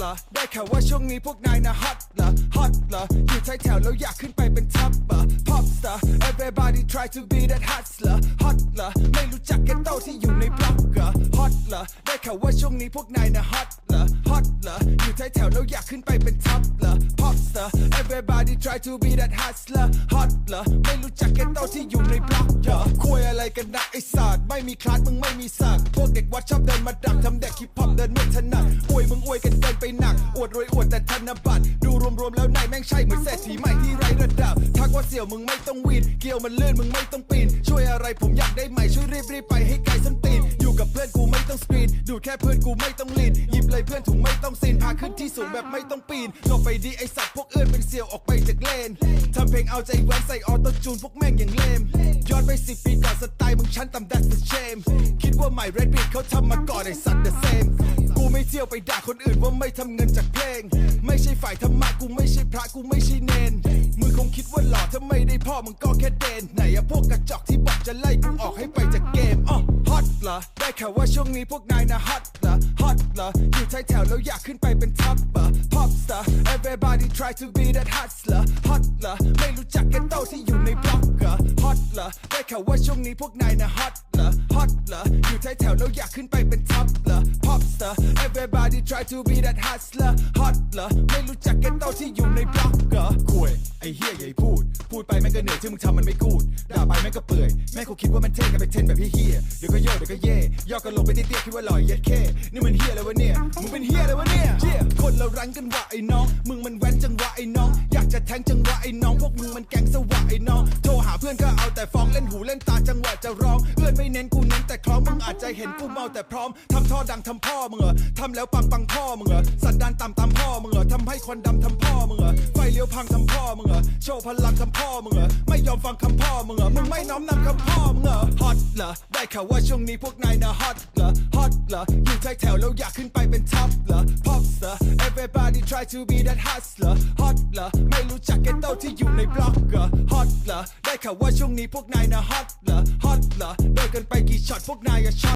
เหรอ ได้ข่าวว่าช่วงนี้พวกนายนะฮอตเหรอ ฮอตเหรอ อยู่ท้ายแถวแล้วอยากขึ้นไปเป็นท็อปเหรอ pop star everybody try to be that hustler hot เหรอ ไม่รู้จักแกโตที่อยู่ในบล็อกเหรอ hot เหรอ ได้ข่าวว่าช่วงนี้พวกนายนะ hot เหรอ hot เหรอ อยู่ท้ายแถวแล้วอยากขึ้นไปเป็นท็อปเหรอ pop star everybody try to be that hustler hot เหรอ ไม่รู้จักแกโตที่อยู่ในบล็อกเหรอคุยอะไรกันนะไอ้ศาสตร์ไม่มีคลาสมึงไม่มีศักพวกเด็กวัดชอบเดินมาดักทำเด็กฮิปฮอปเดินไม่ถนัดอวย นบัตรดูรวมๆแล้วนายแม่งใช่เหมือนเศรษฐีใหม่ที่ไร้ระดับทักว่าเสี่ยวมึงไม่ต้องวีนเกี่ยวมันเลื่อนมึงไม่ต้องปีน ช่วยอะไรผมอยากได้ใหม่ช่วยรีบรีบๆไปให้ไกลส้นตีน อยู่กับเพื่อนกูไม่ต้องสกรีน ดูดแค่เพื่อนกูไม่ต้องลีนหยิบเลยเพื่อนถุงไม่ต้องซีนพาขึ้นที่สูงแบบไม่ต้องปีนลบไปดีไอสัตว์พวกเอื้อนเป็นเสี่ยวออกไปจากเลนทำเพลงเอาใจแหวนใส่ออโต้จูนพวกแม่งอย่างเลมย้อนไปสิปีก่อนสไตล์มึงชั้นต่ำ that's the shame คิดว่าใหม่ Red Beat เขาทำมาก่อนไอสัตว์ the same ไม่เที่ยวไปด่าคนอื่นว่าไม่ทำเงินจากเพลง ไม่ใช่ฝ่ายธรรมะกูไม่ใช่พระกูไม่ใช่เนนมึงคงคิดว่าหล่อถ้าไม่ได้พ่อมึงก็แค่เดนไหนอะพวกกระจอกที่บอกจะไล่กูออกให้ไปจากเกมอ๋อฮอตเหรอได้ข่าวว่าช่วงนี้พวกนายนะฮอตเหรอฮอตเหรออยู่ท้ายแถวแล้วอยากขึ้นไปเป็นท็อปเหรอ pop star everybody try to be that hustler hot เหรอไม่รู้จักแกโตที่อยู่ในบล็อกเหรอ hot เหรอได้ข่าวว่าช่วงนี้พวกนายนะ hot เหรอ hot เหรอ อยู่ท้ายแถวแล้วอยากขึ้นไปเป็นท็อปเหรอ pop star everybody try to be that hustler hot เหรอไม่รู้จักแกโตที่อยู่ในบล็อกเหรอคุยไอ้เฮียใหญ่พูด พูดไปแม่งก็เหนื่อยที่มึงทำมันไม่กูดด่าไปแม่งก็เปื่อยแม่งคงคิดว่ามันเท่กันไปเทนแบบเฮียเดี๋ยวก็โยกเดี๋ยวก็เย่ย่อกันลงไปเตี้ยๆคิดว่าหล่อยเย็ดแค่นี่มันเฮียอะไรวะเนี่ยมึงเป็นเฮียอะไรวะเนี่ยเฮียคนเรารันกันว่าไอ้น้อง มึงมันแว้นจังวะไอ้น้อง จะแทงจังหวะไอ้น้องพวกมึงมันแก๊งสวะไอ้น้องโทรหาเพื่อนก็เอาแต่ฟ้องเล่นหูเล่นตาจังหวะจะร้องเพื่อนไม่เน้นกูเน้นแต่คล้องมึงอาจจะเห็นกูเมาแต่พร้อมทำท่อดังทำพ่อมึงเหรอทำแล้วปังปังพ่อมึงเหรอสันดานต่ำตามพ่อมึงเหรอทำให้ควันดำทำพ่อมึงเหรอไฟเลี้ยวพังทำพ่อมึงเหรอโชว์พลังทำพ่อมึงเหรอไม่ยอมฟังคำพ่อมึงเหรอมึงไม่น้อมนำคำพ่อมึงเหรอฮอตเหรอได้ข่าวว่าช่วงนี้พวกนายนะฮอตเหรอฮอตเหรออยู่ท้ายแถวแล้วอยากขึ้นไปเป็นท็อปเหรอ pop star everybody try to be that hustler hot เหรอไม่รู้จักแกโตที่อยู่ในบล็อกเหรอ hot เหรอได้ข่าวว่าช่วงนี้พวกนายนะ hot เหรอ hot เหรอโดนกันไปกี่ช็อตพวกนายอะช็อต